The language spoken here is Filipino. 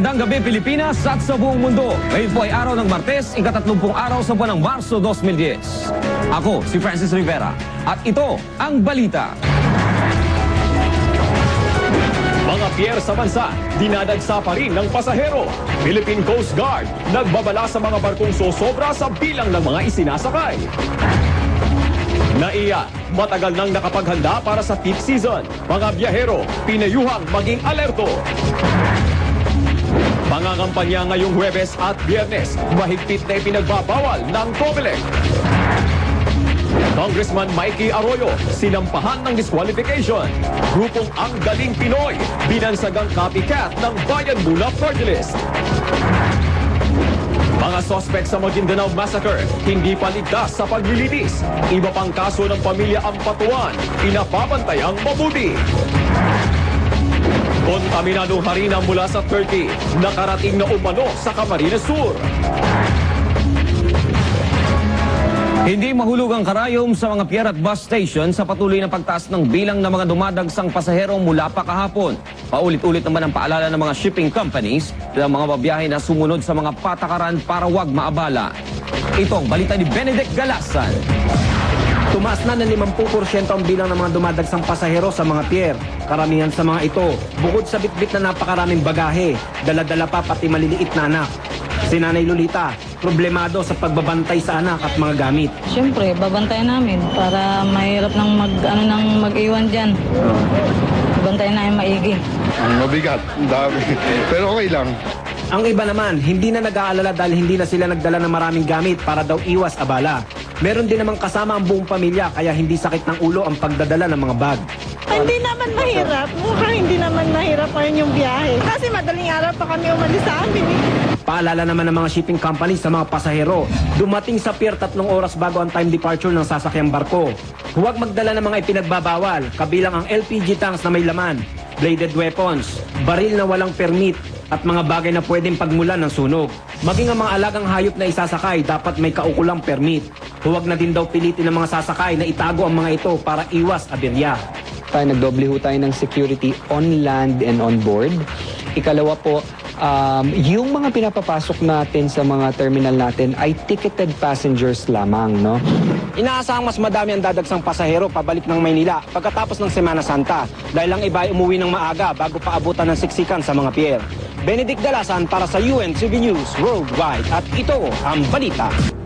gabi Pilipinas at sa buong mundo. Ngayon po ay araw ng Martes, ikatatlumpung araw sa buwan ng Marso 2010. Ako, si Francis Rivera. At ito ang balita. Mga pier sa bansa, dinadagsa pa rin ng pasahero. Philippine Coast Guard, nagbabala sa mga barkong sosobra sa bilang ng mga isinasakay. Naiya, matagal nang nakapaghanda para sa peak season. Mga biyahero, pinayuhang maging alerto. Pangangampanya ngayong Huwebes at Biyernes, mahigpit na ipinagbabawal ng COMELEC. Congressman Mikey Arroyo, sinampahan ng disqualification. Grupong Ang Galing Pinoy, binansagang copycat ng Bayan Mula Party List. Mga sospek sa Maguindanao Massacre, hindi pa ligtas sa paglilitis. Iba pang kaso ng pamilya Ampatuan, pinapabantayang mabuti. Kontaminadong harina mula sa Turkey, nakarating na umano sa Camarines Sur. Hindi mahulog ang karayom sa mga pier at bus station sa patuloy na pagtaas ng bilang ng mga dumadagsang pasahero mula pa kahapon. Paulit-ulit naman ang paalala ng mga shipping companies ng mga babiyahe na sumunod sa mga patakaran para wag maabala. Ito ang balita ni Benedict Galasan. Tumaas na ng 50% ang bilang ng mga dumadagsang pasahero sa mga pier. Karamihan sa mga ito, bukod sa bitbit na napakaraming bagahe, dala-dala pa pati maliliit na anak. Si Nanay Lolita, problemado sa pagbabantay sa anak at mga gamit. Siyempre, babantayan namin para mahirap nang mag, ano, nang mag-iwan dyan. Bantayan namin maigi. Ang mabigat, ang dami. Pero okay lang. Ang iba naman, hindi na nag-aalala dahil hindi na sila nagdala ng maraming gamit para daw iwas abala. Meron din namang kasama ang buong pamilya kaya hindi sakit ng ulo ang pagdadala ng mga bag. Hindi naman mahirap. Mukhang hindi naman mahirap pa yun yung biyahe. Kasi madaling araw pa kami umalis sa amin eh. Paalala naman ng mga shipping companies sa mga pasahero, dumating sa pier tatlong oras bago ang time departure ng sasakyang barko. Huwag magdala ng mga ipinagbabawal, kabilang ang LPG tanks na may laman, bladed weapons, baril na walang permit, at mga bagay na pwedeng pagmulan ng sunog. Maging ang mga alagang hayop na isasakay dapat may kaukulang permit. Huwag na din daw pilitin ng mga sasakay na itago ang mga ito para iwas aberya. tayo nagdoble ho tayo ng security on land and on board. Ikalawa po, um, yung mga pinapapasok natin sa mga terminal natin ay ticketed passengers lamang, no? Inaasahang mas madami ang dadagsang pasahero pabalik ng Maynila pagkatapos ng Semana Santa dahil ang iba ay umuwi ng maaga bago paabutan ng siksikan sa mga pier. Benedict Dalasan para sa UNCB News Worldwide at ito ang balita.